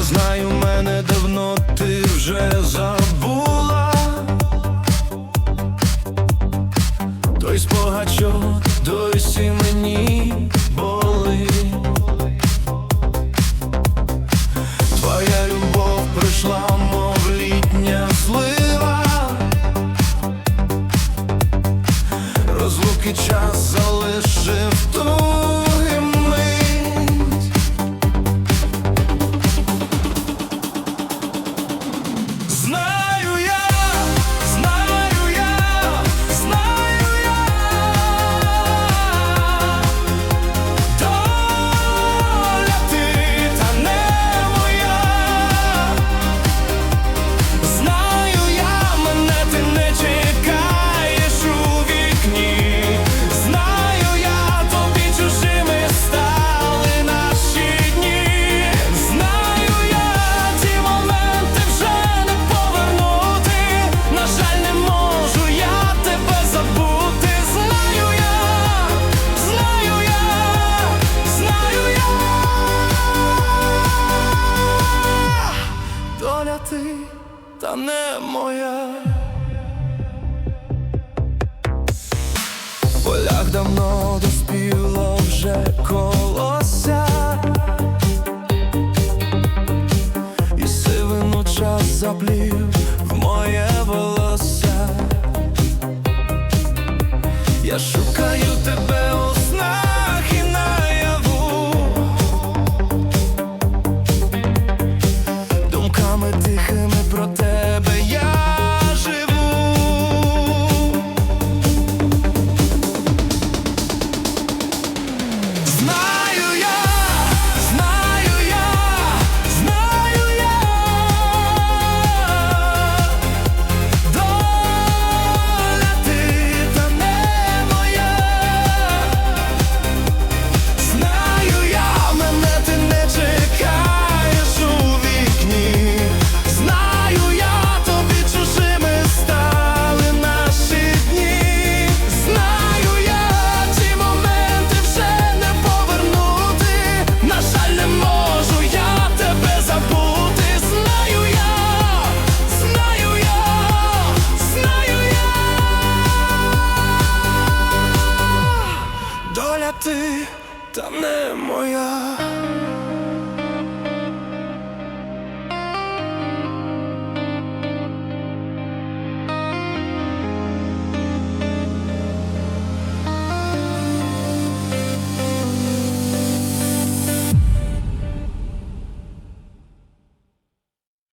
Я знаю, мене давно ти вже забула. Той спогад, що досі мені болить. Твоя любов прийшла, мов літня слива. Розлуки час залишив туги ти та не моя. В полях давно доспіло вже колося, і сивину час заплів ти, та не моя.